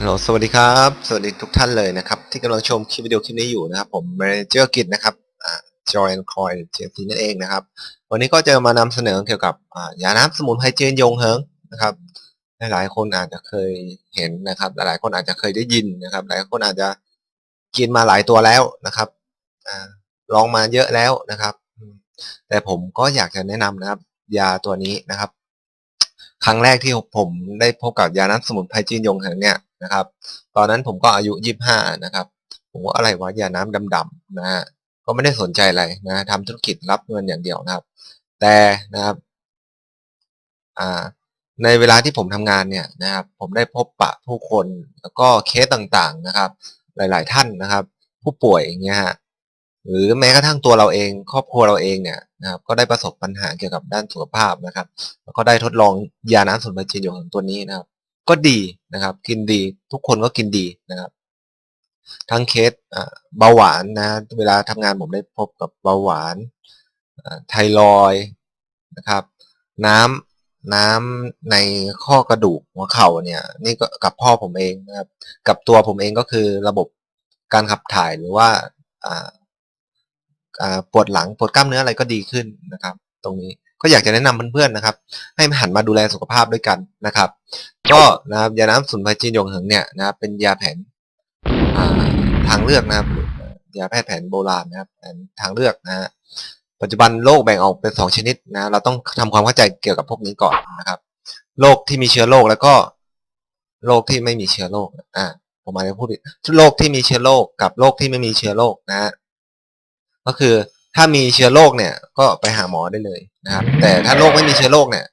ฮัลโหลสวัสดีครับ สวัสดีทุกท่านเลยนะครับ ที่กำลังชมคลิปวิดีโอคลิปนี้อยู่นะครับผม Manager กิจนะครับจอ่า Joy and Coin เจทีนั่นเองนะครับ วันนี้ก็จะมานำเสนอเกี่ยวกับอ่ายาน้ำสมุนไพรเจนยงเฮิงนะครับ หลายคนอาจจะเคยเห็นนะครับ หลายคนอาจจะเคยได้ยินนะครับ หลายคนอาจจะกินมาหลายตัวแล้วนะครับอลองมาเยอะแล้วนะครับ แต่ผมก็อยากจะแนะนำนะครับ ยาตัวนี้นะครับ ครั้งแรกที่ผมได้พบกับยาน้ำสมุนไพรจีนยงเหิงเนี่ย นะครับ ตอนนั้นผมก็อายุยี่ห้านะครับ ผมว่าอะไรวะยาน้ำดำๆนะฮะก็ไม่ได้สนใจอะไรนะทำธุรกิจรับเงินอย่างเดียวนะครับ แต่นะครับอ่าในเวลาที่ผมทำงานเนี่ยนะครับ ผมได้พบปะผู้คนแล้วก็เคสต่างๆนะครับ หลายๆท่านนะครับ ผู้ป่วยอย่างเงี้ยฮะหรือแม้กระทั่งตัวเราเอง ครอบครัวเราเองเนี่ยนะครับ ก็ได้ประสบปัญหาเกี่ยวกับด้านสุขภาพนะครับ แล้วก็ได้ทดลองยาน้ำสมุนไพรจีนหยงของตัวนี้นะครับ ก็ดีนะครับ กินดีทุกคนก็กินดีนะครับ ทั้งเคสเบาหวานนะเวลาทำงานผมได้พบกับเบาหวานไทรอยนะครับ น้ำน้ำในข้อกระดูกหัวเข่าเนี่ยนี่ก็กับพ่อผมเองนะครับ กับตัวผมเองก็คือระบบการขับถ่ายหรือว่าปวดหลังปวดกล้ามเนื้ออะไรก็ดีขึ้นนะครับ ตรงนี้ ก็อยากจะแนะนำเพื่อนๆนะครับ ให้หันมาดูแลสุขภาพด้วยกันนะครับ ก็นะครับยาน้ำสมุนไพรจีนยงเหิงเนี่ยนะครับเป็นยาแผนทางเลือกนะครับยาแพทย์แผนโบราณนะครับแผนทางเลือกนะฮะปัจจุบันโรคแบ่งออกเป็นสองชนิดนะเราต้องทำความเข้าใจเกี่ยวกับพวกนี้ก่อนนะครับโรคที่มีเชื้อโรคแล้วก็โรคที่ไม่มีเชื้อโรคอ่าผมอาจจะพูดผิดโรคที่มีเชื้อโรคกับโรคที่ไม่มีเชื้อโรคนะฮะก็คือ ถ้ามีเชื้อโรคเนี่ยก็ไปหาหมอได้เลยนะครับ แต่ถ้าโรคไม่มีเชื้อโรคเนี่ย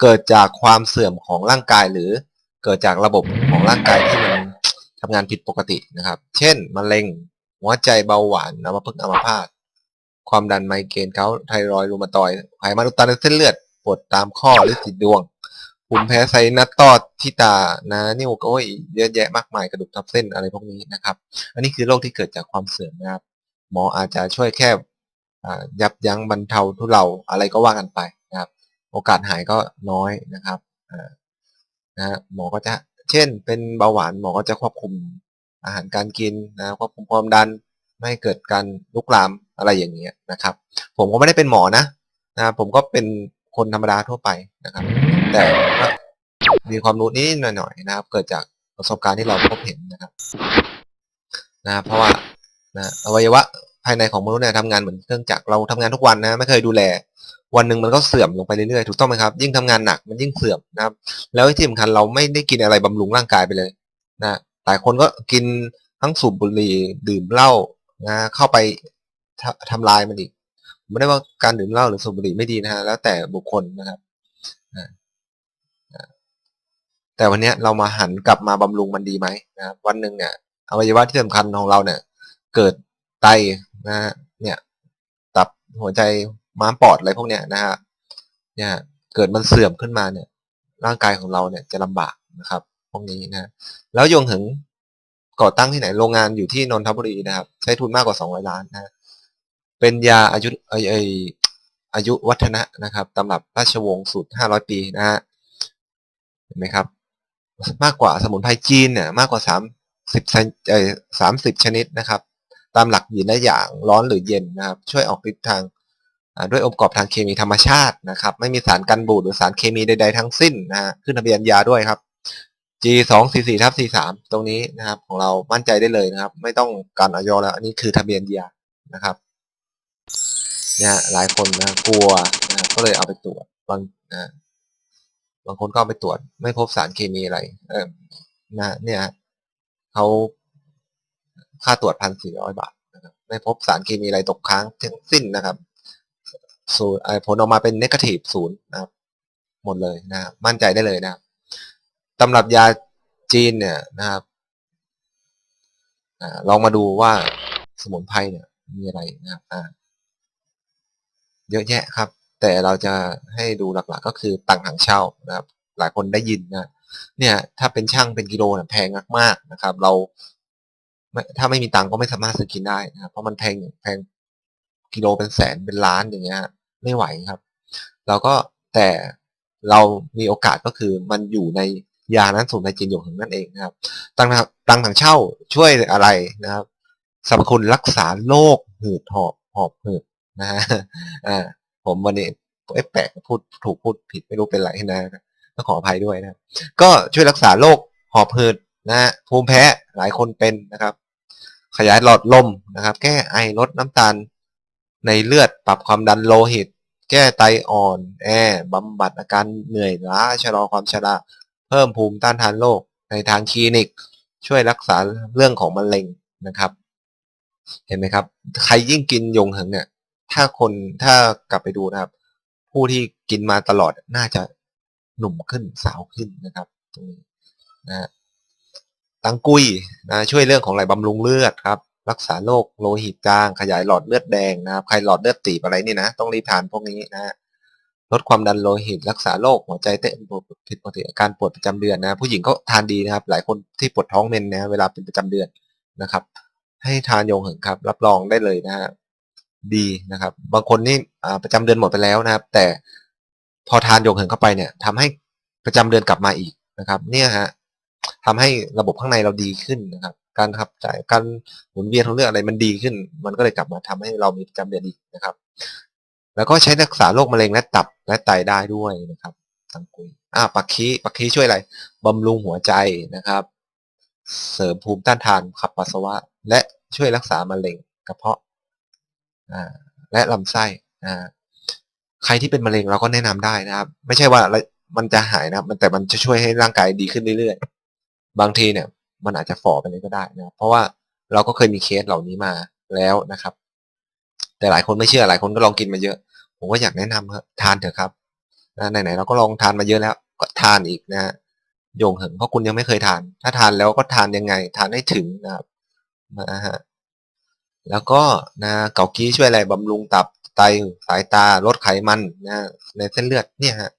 เกิดจากความเสื่อมของร่างกายหรือเกิดจากระบบของร่างกายที่มันทำงานผิดปกตินะครับ เช่นมะเร็งหัวใจเบาหวานอัมพฤกษ์อัมพาตความดันไมเกรนเกาไทรอยด์รูมาตอยไขมันอุดตันในเส้นเลือดปวดตามข้อหรือติดดวงภูมิแพ้ไซนัสตอดที่ตานะนิ้วก็โอ้ยเยอะแยะมากมายกระดูกทับเส้นอะไรพวกนี้นะครับ อันนี้คือโรคที่เกิดจากความเสื่อมนะครับ หมออาจจะช่วยแค่ ยับยั้งบรรเทาทุเลาอะไรก็ว่ากันไปนะครับ โอกาสหายก็น้อยนะครับนะฮะหมอก็จะเช่น เป็นเบาหวานหมอก็จะควบคุมอาหารการกินนะควบคุมความดันไม่ให้เกิดการลุกลามอะไรอย่างเงี้ยนะครับ ผมก็ไม่ได้เป็นหมอนะนะผมก็เป็นคนธรรมดาทั่วไปนะครับ แต่มีความรู้นิดหน่อยๆนะครับ เกิดจากประสบการณ์ที่เราพบเห็นนะครับนะเพราะว่านะอวัยวะ ภายในของมนุษย์เนี่ยทำงานเหมือนเครื่องจักรเราทำงานทุกวันนะไม่เคยดูแล วันหนึ่งมันก็เสื่อมลงไปเรื่อยๆถูกต้องไหมครับ ยิ่งทำงานหนักมันยิ่งเสื่อมนะครับ แล้วที่สำคัญเราไม่ได้กินอะไรบำรุงร่างกายไปเลยนะหลายคนก็กินทั้งสูบบุหรี่ดื่มเหล้านะเข้าไปททำลายมันอีกไม่ได้ว่าการดื่มเหล้าหรือสูบบุหรี่ไม่ดีนะฮะแล้วแต่บุคคลนะครับนะนะแต่วันนี้เรามาหันกลับมาบำรุงมันดีไหมนะครับวันหนึ่งเนี่ยอวัยวะที่สำคัญของเราเนี่ย เกิดไต นะฮะเนี่ยตับหัวใจม้ามปอดอะไรพวกเนี้ยนะฮะเนี่ยเกิดมันเสื่อมขึ้นมาเนี่ย ร่างกายของเราเนี่ยจะลำบากนะครับ พวกนี้นะแล้วยงถึงก่อตั้งที่ไหนโรงงานอยู่ที่นนทบุรีนะครับ ใช้ทุนมากกว่า 200 ล้านนะเป็นยาอายุไอไออายุวัฒนะนะครับตำรับราชวงศ์สูตร 500 ปีนะฮะเห็นไหมครับ มากกว่าสมุนไพรจีนเนี่ยมากกว่า 30เอ่อ30 ชนิดนะครับ ตามหลักยินและอย่างร้อนหรือเย็นนะครับ ช่วยออกฤทธิ์ทางด้วยองค์ประกอบทางเคมีธรรมชาตินะครับ ไม่มีสารกันบูดหรือสารเคมีใด ๆ ทั้งสิ้นนะฮะขึ้นทะเบียนยาด้วยครับ G สองสี่สี่ทับสี่สามตรงนี้นะครับ ของเรามั่นใจได้เลยนะครับ ไม่ต้องการออยแล้ว อันนี้คือทะเบียนยานะครับเนี่ยหลายคนนะกลัวนะก็เลยเอาไปตรวจบางนะบางคนก็เอาไปตรวจ ไม่พบสารเคมีอะไร เออนะเนี่ยเขา ค่าตรวจพันสี่ร้อยบาทนะครับไม่พบสารเคมีอะไรตกค้างทั้งสิ้นนะครับศูนย์ผลออกมาเป็นนกาทีฟศูนย์นะครับหมดเลยนะมั่นใจได้เลยนะครับตำรับยาจีนเนี่ยนะครับอลองมาดูว่าสมุนไพรเนี่ยมีอะไรนะครับอ่าเยอะแยะครับ แต่เราจะให้ดูหลักๆก็คือตังหังเช่านะครับ หลายคนได้ยินนะเนี่ยถ้าเป็นช่างเป็นกิโลเนี่ยแพงมากๆนะครับ เรา ถ้าไม่มีตังก็ไม่สามารถซื้อกินได้นะครับเพราะมันแพงแพงกิโลเป็นแสนเป็นล้านอย่างเงี้ยไม่ไหวครับ เราก็แต่เรามีโอกาสก็คือมันอยู่ในยานั้นสมุนจีนหยงเหิงนั่นเองนะครับ ตังตังถังเช่าช่วยอะไรนะครับสรรพคุณรักษาโรคหืดหอบหอบหืดนะฮะอ่าผมวันนี้เอ๊ะแปลกพูดถูกพูดผิดไม่รู้เป็นไรนะต้องขออภัยด้วยนะ ก็ช่วยรักษาโรคหอบหืด นะฮะภูมิแพ้หลายคนเป็นนะครับ ขยายหลอดลมนะครับ แก้ไอลดน้ำตาล ในเลือดปรับความดันโลหิต แก้ไตอ่อน แอบำบัดอาการเหนื่อยล้าชะลอความชราเพิ่มภูมิต้านทานโรคในทางคลินิก ช่วยรักษาเรื่องของมะเร็งนะครับ เห็นไหมครับ ใครยิ่งกินยงเหิงเนี่ย ถ้าคนถ้ากลับไปดูนะครับ ผู้ที่กินมาตลอดน่าจะหนุ่มขึ้นสาวขึ้นนะครับตรงนี้นะ ตังกุยนะช่วยเรื่องของไหลบำรุงเลือดครับ รักษาโรคโลหิตจาง ขยายหลอดเลือดแดงนะครับ ใครหลอดเลือดตีบอะไรนี่นะ ต้องรีบทานพวกนี้นะลดความดันโลหิต รักษาโรคหัวใจเต้นผิดปกติอาการปวดประจำเดือนนะ ผู้หญิงก็ทานดีนะครับ หลายคนที่ปวดท้องเมนนะเวลาเป็นประจำเดือนนะครับ ให้ทานโยงเหิงครับ รับรองได้เลยนะฮะดีนะครับ บางคนนี่ประจำเดือนหมดไปแล้วนะครับ แต่พอทานโยงเหิงเข้าไปเนี่ยทำให้ประจำเดือนกลับมาอีกนะครับ เนี่ยฮะ ทำให้ระบบข้างในเราดีขึ้นนะครับ การขับจ่ายการหมุนเวียนของเลือดอะไรมันดีขึ้น มันก็เลยกลับมาทำให้เรามีประจำเดือนอีกนะครับ แล้วก็ใช้รักษาโรคมะเร็งและตับและไตได้ด้วยนะครับตังกุยอ่าปักคีปักคีช่วยอะไรบำรุงหัวใจนะครับ เสริมภูมิต้านทานขับปัสสาวะ และช่วยรักษามะเร็งกระเพาะอ่าและลำไส้อ่าใครที่เป็นมะเร็งเราก็แนะนำได้นะครับ ไม่ใช่ว่ามันจะหายนะครับมันแต่มันจะช่วยให้ร่างกายดีขึ้นเรื่อยๆ บางทีเนี่ยมันอาจจะฝ่อไปเลยก็ได้นะเพราะว่าเราก็เคยมีเคสเหล่านี้มาแล้วนะครับ แต่หลายคนไม่เชื่อหลายคนก็ลองกินมาเยอะ ผมก็อยากแนะนำครับทานเถอะครับไหนๆเราก็ลองทานมาเยอะแล้วก็ทานอีกนะโยงเหิงเพราะคุณยังไม่เคยทาน ถ้าทานแล้วก็ทานยังไง ทานให้ถึงนะครับนะฮะแล้วก็นะเกากี้ช่วยอะไรบำรุงตับไตสายตาลดไขมันนะในเส้นเลือดเนี่ยฮะ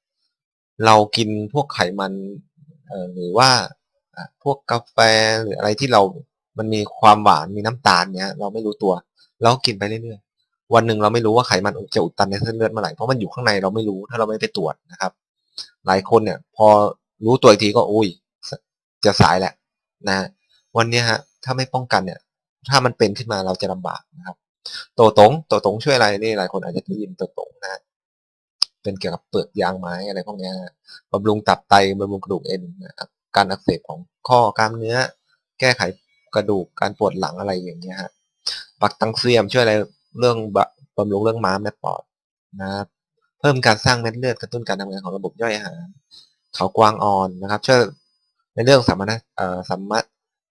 เรากินพวกไขมันเอ่อหรือว่า พวกกาแฟหรืออะไรที่เรา มันมีความหวานมีน้ำตาลเนี้ยเราไม่รู้ตัว เรากินไปเรื่อยๆ วันหนึ่งเราไม่รู้ว่าไขมันจะอุดตันในเส้นเลือดเมื่อไหร่เพราะมันอยู่ข้างในเราไม่รู้ถ้าเราไม่ไปตรวจนะครับ หลายคนเนี่ย พอรู้ตัวอีกทีก็อุ้ยจะสายแหละนะวันนี้ฮะถ้าไม่ป้องกันเนี่ย ถ้ามันเป็นขึ้นมาเราจะลำบากนะครับโตตงโตตงช่วยอะไรนี่หลายคนอาจจะได้ยินโตตงนะเป็นเกี่ยวกับเปลือกยางไม้อะไรพวกนี้บำรุงตับไตบำรุงกระดูกเอ็นนะครับ การอักเสบของข้อกล้ามเนื้อ แก้ไขกระดูกการปวดหลังอะไรอย่างเงี้ยฮะปักตังเซียมช่วยอะไรเรื่องบำรุงเรื่องม้ามและปอดนะครับเพิ่มการสร้างเม็ดเลือดกระตุ้นการทำงานของระบบย่อยอาหารเขากวางอ่อนนะครับ ช่วยในเรื่องสมรรถเอ่อสมรรถ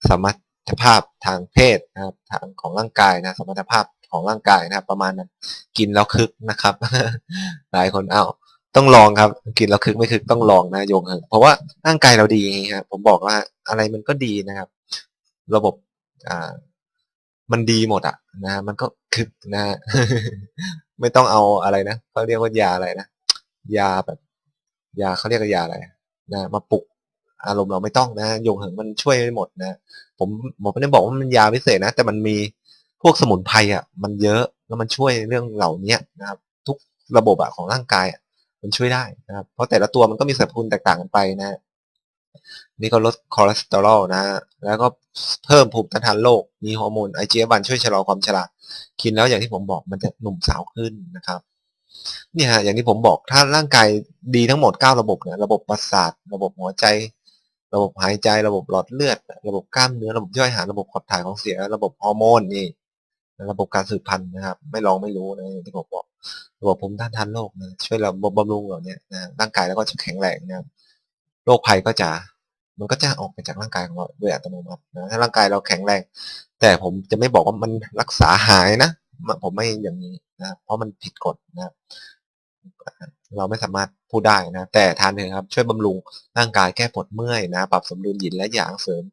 สมรรถภาพทางเพศนะครับ ทางของร่างกายนะ สมรรถภาพของร่างกายนะครับ ประมาณนั้น กินแล้วคึกนะครับ หลายคนเอา้า ต้องลองครับกินแล้วคึกไม่คึกต้องลองนะโยงเพราะว่าร่างกายเราดีครับผมบอกว่าอะไรมันก็ดีนะครับ ระบบอ่ามันดีหมดอะนะมันก็คึกนะ ไม่ต้องเอาอะไรนะเขาเรียกว่ายาอะไรนะยาแบบ ยาเขาเรียกว่ายาอะไรนะมาปลุกอารมณ์เราไม่ต้องนะโยงเหิงมันช่วยไม่หมดนะผมผมไม่ได้บอกว่ามันยาพิเศษนะ แต่มันมีพวกสมุนไพรอะ มันเยอะแล้วมันช่วยเรื่องเหล่านี้นะครับ ทุกระบบอะของร่างกายอะ มันช่วยได้นะครับ เพราะแต่ละตัวมันก็มีสรรพคุณแตกต่างกันไปนะนี่ก็ลดคอเลสเตอรอลนะแล้วก็เพิ่มภูมิต้านทานโรคมีฮอร์โมนไอเจียบันช่วยชะลอความชรากินแล้วอย่างที่ผมบอกมันจะหนุ่มสาวขึ้นนะครับเนี่ยฮะอย่างที่ผมบอกถ้าร่างกายดีทั้งหมด 9 ระบบเนี่ยระบบประสาท ระบบหัวใจ ระบบหายใจ ระบบหลอดเลือด ระบบกล้ามเนื้อ ระบบย่อยอาหาร ระบบขับถ่ายของเสีย ระบบฮอร์โมนนี่ ระบบการสืบพันธุ์นะครับ ไม่ลองไม่รู้นะที่ผมบอกระบบภูมิต้านทานโรคนะช่วยระบบบำรุงเหล่านี้นะร่างกายแล้วก็จะแข็งแรงนะครับโรคภัยก็จะมันก็จะออกไปจากร่างกายของเราโดยอัตโนมัตินะถ้าร่างกายเราแข็งแรง แต่ผมจะไม่บอกว่ามันรักษาหายนะผมไม่อย่างนี้นะเพราะมันผิดกฎนะเราไม่สามารถพูดได้นะ แต่ทานเถอะครับ ช่วยบำรุงร่างกายแก้ปวดเมื่อยนะ ปรับสมดุลหยินและหยางเสริม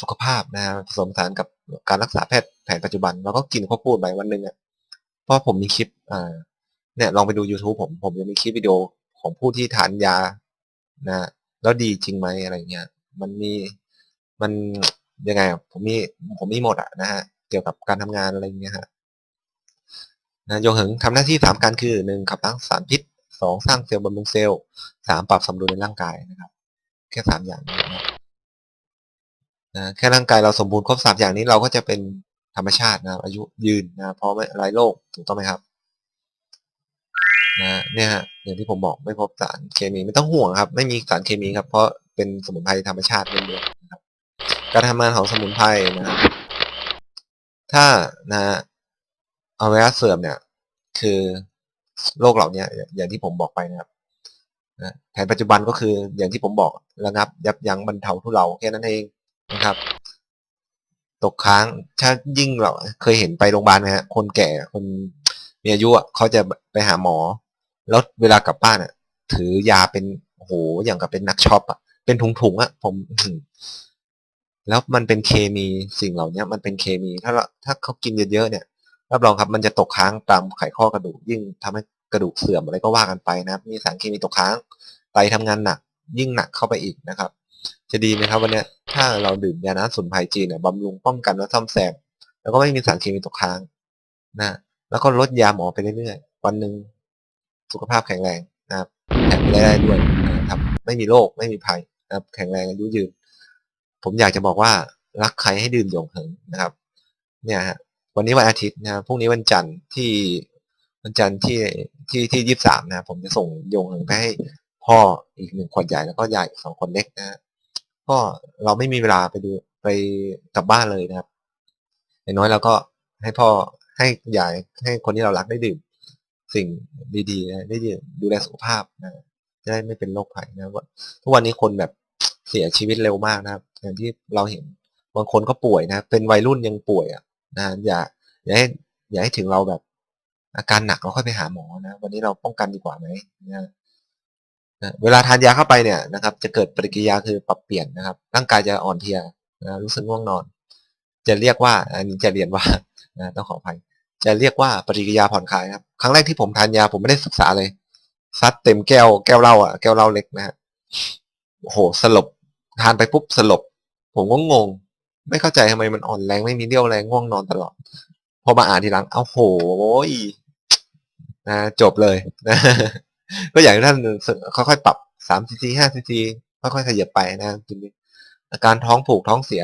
สุขภาพนะผสมผสานกับ การรักษาแพทย์แผนปัจจุบันเราก็กินควบคู่ไปวันหนึ่งอะเพราะผมมีคลิปอ่าเนี่ยลองไปดู YouTube ผมผมจะมีคลิปวิดีโอของผู้ที่ทานยานะแล้วดีจริงไหมอะไรเงี้ยมันมีมันยังไงผมมีผมมีหมดอะนะฮะเกี่ยวกับการทำงานอะไรเงี้ยฮะนะโยงเหิงทำหน้าที่สามการคือหนึ่งขับล้างสารพิษสองสร้างเซลล์บำรุงเซลล์สามปรับสมดุลในร่างกายนะครับ แค่สามอย่างนะครับ นะแค่ร่างกายเราสมบูรณ์ครบสามอย่างนี้เราก็จะเป็นธรรมชาตินะอายุยืนนะเพราะไม่ไร้โรคถูกต้องไหมครับนะเนี่ยฮะอย่างที่ผมบอกไม่พบสารเคมีไม่ต้องห่วงครับ ไม่มีสารเคมีครับ เพราะเป็นสมุนไพรธรรมชาติล้วนๆนะครับ การทำงานของสมุนไพรนะครับถ้านะฮะเอาไวรัสเสื่อมเนี่ย คือโรคเหล่านี้อย่างที่ผมบอกไปนะครับนะแผนปัจจุบันก็คืออย่างที่ผมบอกระงับ ยับยั้งบรรเทาทุเลาแค่นั้นเอง นะครับ ตกค้างถ้ายิ่งเราเคยเห็นไปโรงพยาบาลไหมฮะคนแก่คนมีอายุอะเขาจะไปหาหมอ แล้วเวลากลับบ้านอะ ถือยาเป็นโอ้โหอย่างกับเป็นนักช็อปอะเป็นถุงๆอะผมแล้วมันเป็นเคมีสิ่งเหล่านี้มันเป็นเคมี ถ้าถ้าเขากินเยอะๆเนี่ยรับรองครับมันจะตกค้างตามไขข้อกระดูกยิ่งทำให้กระดูกเสื่อมอะไรก็ว่ากันไปนะครับ มีสารเคมีตกค้างไตทำงานหนัก ยิ่งหนักเข้าไปอีกนะครับ จะดีไหมครับวันนี้ถ้าเราดื่มยาน้ำสมุนไพรจีนเนี่ยบำรุงป้องกันและซ่อมแซมแล้วก็ไม่มีสารเคมีตกค้างนะแล้วก็ลดยาหมอไปเรื่อยๆวันหนึ่งสุขภาพแข็งแรงนะครับแถมไม่ได้ด้วยนะครับไม่มีโรคไม่มีภัยนะครับแข็งแรงอายุยืน ผมอยากจะบอกว่ารักใครให้ดื่มหยงเหิงนะครับ เนี่ยฮะวันนี้วันอาทิตย์นะครับพรุ่งนี้วันจันทร์ที่วันจันทร์ที่ที่ที่ยี่สิบสามนะครับผมจะส่งยงเหิงไปให้พ่ออีกหนึ่งคนใหญ่แล้วก็ยายอีกสองคนเล็กนะฮะ ก็เราไม่มีเวลาไปดูไปกลับบ้านเลยนะครับอย่างน้อยเราก็ให้พ่อให้ยายให้คนที่เรารักได้ดื่ม สิ่งดีๆนะได้ดื่มดูแลสุขภาพนะจะได้ไม่เป็นโรคภัยนะว่าทุกวันนี้คนแบบเสียชีวิตเร็วมากนะครับ อย่างที่เราเห็นบางคนก็ป่วยนะ เป็นวัยรุ่นยังป่วยอะนะอย่าอย่าให้อย่าให้ถึงเราแบบอาการหนักเราค่อยไปหาหมอนะ วันนี้เราป้องกันดีกว่าไหมนะ นะเวลาทานยาเข้าไปเนี่ยนะครับ จะเกิดปฏิกิริยาคือปรับเปลี่ยนนะครับ ร่างกายจะอ่อนเพลียนะรู้สึกง่วงนอน จะเรียกว่าอันนี้จะเรียนว่านะต้องขออภัยจะเรียกว่าปฏิกิริยาผ่อนคลายครับ ครั้งแรกที่ผมทานยาผมไม่ได้ศึกษาเลยซัดเต็มแก้วแก้วเหล้าอะแก้วเหล้าเล็กนะฮะโอ้โหสลบทานไปปุ๊บสลบ ผมก็งง ไม่เข้าใจทำไมมันอ่อนแรงไม่มีเรี่ยวแรงง่วงนอนตลอด พอมาอ่านทีหลังเอาโหนะจบเลยนะ ก็อย่างที่ท่านค่อยๆปรับสามซีซีห้าซีซีค่อยๆขยับไปนะทีนี้อาการท้องผูกท้องเสีย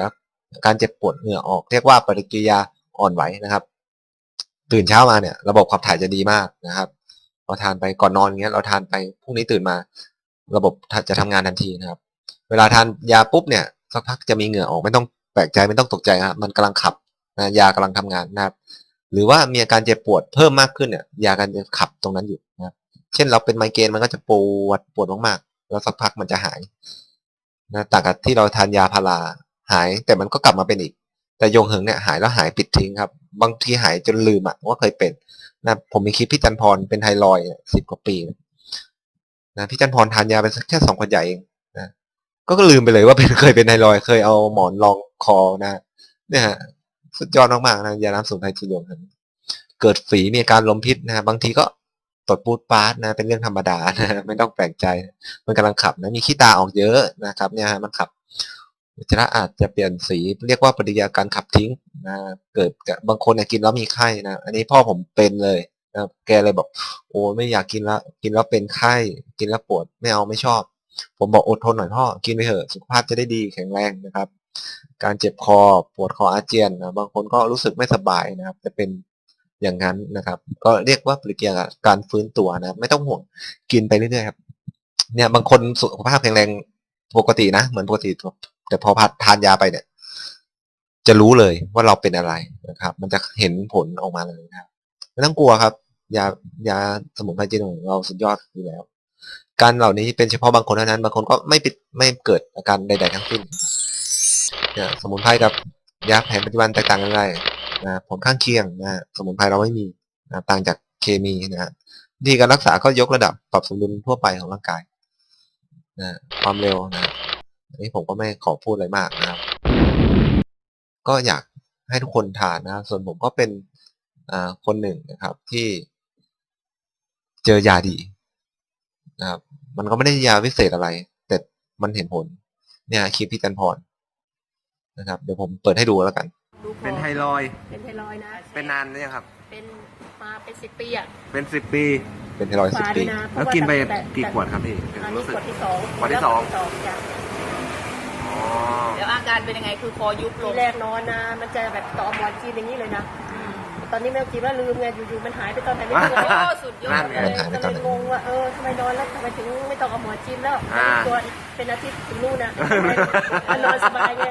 การเจ็บปวดเหงื่อออก เรียกว่าปฏิกิริยาอ่อนไหวนะครับ ตื่นเช้ามาเนี่ย ระบบขับถ่ายจะดีมากนะครับพอทานไปก่อนนอนอย่างเงี้ยเราทานไปพรุ่งนี้ตื่นมา ระบบจะทำงานทันทีนะครับ เวลาทานยาปุ๊บเนี่ยสักพักจะมีเหงื่อออกไม่ต้องแปลกใจไม่ต้องตกใจครับมันกำลังขับนะยากำลังทำงานนะครับ หรือว่ามีอาการเจ็บปวดเพิ่มมากขึ้นเนี่ยยาการจะขับตรงนั้นอยู่นะครับ เช่นเราเป็นไมเกรนมันก็จะปวดปวดมากๆ แล้วสักพักมันจะหายนะต่างกับที่เราทานยาพาราหาย แต่มันก็กลับมาเป็นอีก แต่ยงเหิงเนี่ยหายแล้วหายปิดทิ้งครับ บางทีหายจนลืมอะว่าเคยเป็นนะผมมีคลิปพี่จันพรเป็นไทรอยสิบกว่าปีนะพี่จันพรทานยาไปแค่สองคนใหญ่เองนะก็ลืมไปเลยว่าเป็นเคยเป็นไทรอยเคยเอาหมอนรองคอนะเนี่ยฮะสุดยอดมากๆนะยาน้ำสมุนไพรจีนยงเหิงเกิดฝีมีอาการลมพิษนะบางทีก็ ตดปูดปาร์ตนะ เป็นเรื่องธรรมดานะไม่ต้องแปลกใจ มันกำลังขับนะมีขี้ตาออกเยอะนะครับ เนี่ยฮะมันขับอุจจาระอาจจะเปลี่ยนสีเรียกว่าปฏิกิริยาการขับทิ้งนะเกิดกับบางคนเนี่ยกินแล้วมีไข้นะอันนี้พ่อผมเป็นเลยนะแกเลยบอก โอ้ไม่อยากกินแล้วกินแล้วเป็นไข้กินแล้วปวดไม่เอาไม่ชอบ ผมบอกอดทนหน่อยพ่อกินไปเถอะสุขภาพจะได้ดีแข็งแรงนะครับ การเจ็บคอปวดคออาเจียนนะบางคนก็รู้สึกไม่สบายนะครับ จะเป็น อย่างนั้นนะครับ ก็เรียกว่าปฏิกิริยาการฟื้นตัวนะไม่ต้องห่วงกินไปเรื่อยๆครับ เนี่ยบางคนสุขภาพแข็งแรงปกตินะเหมือนปกติแต่พอพัดทานยาไปเนี่ย จะรู้เลยว่าเราเป็นอะไรนะครับ มันจะเห็นผลออกมาเลยนะครับไม่ต้องกลัวครับ ยายาสมุนไพรจีนของเราสุดยอดอยู่แล้ว การเหล่านี้เป็นเฉพาะบางคนเท่านั้น บางคนก็ไม่ปิดไม่เกิดอาการใด ๆ ทั้งสิ้นเนี่ยสมุนไพรกับยาแผนปัจจุบันแตกต่างกันไง นะผลข้างเคียงนะสมุนไพรเราไม่มีนะต่างจากเคมีนะวิธีการรักษาก็ยกระดับปรับสมดุลทั่วไปของร่างกายนะความเร็วนะอันนี้ผมก็ไม่ขอพูดอะไรมากนะครับ ก็อยากให้ทุกคนทานนะ ส่วนผมก็เป็นคนหนึ่งนะครับ ที่เจอยาดีนะครับ มันก็ไม่ได้ยาวิเศษอะไร แต่มันเห็นผล เนี่ยคลิปพี่จันพรนะครับ เดี๋ยวผมเปิดให้ดูแล้วกัน เป็นไทรอยเป็นไทรอยนะเป็นนานหรือยังครับ เป็นมาเป็นสิบปีอะเป็นสิบปี เป็นไทรอยสิบปีแล้วกินไปกี่ขวดครับพี่ถึงรู้สึขวดที่สองขวดที่สอง จ้อ๋แล้วอาการเป็นยังไงคือคอยุบลทีงแรกนอนนะ มันจะแบบต่อหมอนจีนอย่างนี้เลยนะ อืมตอนนี้แม่คิดว่าลืมไงอยู่ๆมันหายไปตอนไหนไม่รู้โอ้สุดยอนั่ดนเลไงยหายไปตอนไหนก็เลยงงว่าเออทำไมนอนแล้วทำไมถึงไม่ต้องเอาหมอนจีนแล้วอ่าตัวอีกเป็นอาทิตย์ถึงนู่นนะมันนอนสบายไง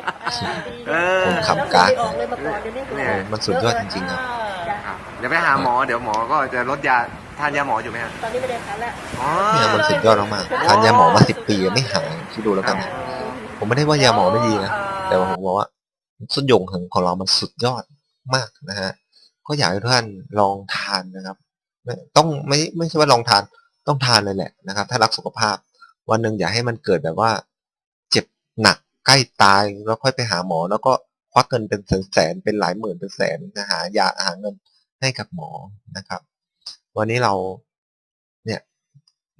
อ่าดีเออขับแล้วการไม่ออกเลยมาก่อนเดี๋ยวนี้หัวเนี่ยออกมันสุดยอดจริงๆครับจ้ะครับเดี๋ยวไปหาหมอเดี๋ยวหมอก็จะลดยาทานยาหมออยู่ไหมฮะตอนนี้ไม่ได้ทานแล้วอ๋อเนี่ยมันสุดยอดมากๆทานยาหมอมาสิบปีไม่หายคิดดูแล้วกันนะผมไม่ได้ว่ายาหมอไม่ดีนะแต่ว่าผมบอกว่าสุดยงของของเรามันสุดยอดมากนะฮะ ก็อยากให้ทุกท่านลองทานนะครับไม่ต้องไม่ไม่ใช่ว่าลองทานต้องทานเลยแหละนะครับ ถ้ารักสุขภาพ วันหนึ่งอย่าให้มันเกิดแบบว่า เจ็บหนักใกล้ตายแล้วค่อยไปหาหมอ แล้วก็ควักเงินเป็นแสนแสนเป็นหลายหมื่นเป็นแสนนะหายาหาเงินให้กับหมอนะครับ วันนี้เราเนี่ย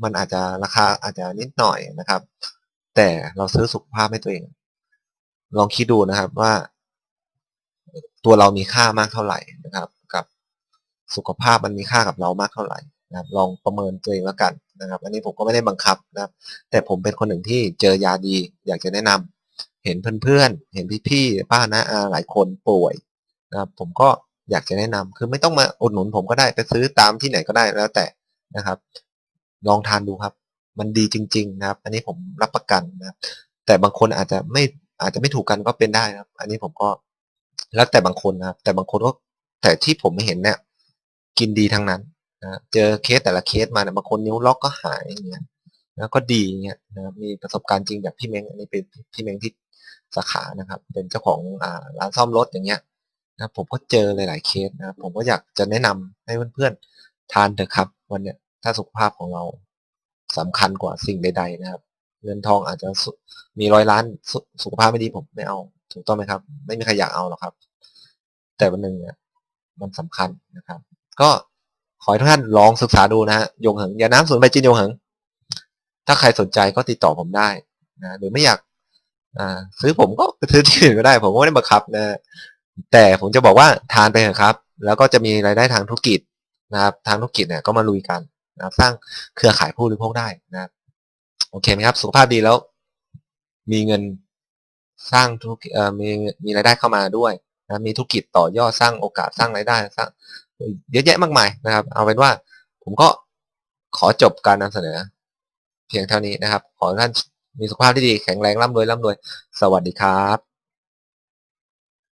มันอาจจะราคาอาจจะนิดหน่อยนะครับ แต่เราซื้อสุขภาพให้ตัวเอง ลองคิดดูนะครับว่า ตัวเรามีค่ามากเท่าไหร่นะครับ กับสุขภาพมันมีค่ากับเรามากเท่าไหร่นะครับ ลองประเมินตัวเองแล้วกันนะครับ อันนี้ผมก็ไม่ได้บังคับนะครับ แต่ผมเป็นคนหนึ่งที่เจอยาดี อยากจะแนะนำเห็นเพื่อนๆ เห็นพี่ๆ ป้านะอาหลายคนป่วยนะครับ ผมก็อยากจะแนะนำคือไม่ต้องมาอุดหนุนผมก็ได้ไปซื้อตามที่ไหนก็ได้แล้วแต่นะครับ ลองทานดูครับ มันดีจริง ๆ นะครับ อันนี้ผมรับประกันนะครับ แต่บางคนอาจจะไม่อาจจะไม่ถูกกันก็เป็นได้นะครับ อันนี้ผมก็ แล้วแต่บางคนนะครับ แต่บางคนก็แต่ที่ผมไม่เห็นเนี่ย กินดีทั้งนั้นนะเจอเคสแต่ละเคสมาเนี่ยบางคนนิ้วล็อกก็หายอย่างเงี้ยแล้วก็ดีอย่างเงี้ยนะครับมีประสบการณ์จริงแบบพี่เม้งอันนี้เป็นพี่เม้งที่สาขานะครับ เป็นเจ้าของอ่าร้านซ่อมรถอย่างเงี้ยนะครับผมก็เจอหลาย ๆ เคสนะครับผมก็อยากจะแนะนำให้เพื่อนๆทานเถอะครับ วันเนี้ยถ้าสุขภาพของเราสำคัญกว่าสิ่งใด ๆ นะครับ เงินทองอาจจะมีร้อยล้านสสุขภาพไม่ดีผมไม่เอา ถูกต้องไหมครับ ไม่มีใครอยากเอาหรอกครับ แต่วันหนึ่งเนี่ยมันสำคัญนะครับ ก็ขอให้ทุกท่านลองศึกษาดูนะฮะยงเหิงยาน้ำสูนใบจินยงเหิงถ้าใครสนใจก็ติดต่อผมได้นะหรือไม่อยากอ่าซื้อผมก็ไปซื้อที่อื่นก็ได้ ผมก็ไม่ได้บังคับนะแต่ผมจะบอกว่าทานไปเถอะครับ แล้วก็จะมีรายได้ทางธุรกิจนะครับทางธุรกิจเนี่ยก็มาลุยกันนะครับสร้างเครือข่ายผู้บริโภคได้นะครับโอเคไหมครับ สุขภาพดีแล้ว มีเงิน สร้างธุรกิจมีมีรายได้เข้ามาด้วยนะมีธุรกิจต่อยอดสร้างโอกาสสร้างรายได้สร้างเยอะแยะมากมายนะครับ เอาเป็นว่าผมก็ขอจบการนำเสนอ เพียงเท่านี้นะครับ ขอท่านมีสุขภาพที่ดีแข็งแรงร่ำรวยร่ำรวย สวัสดีครับ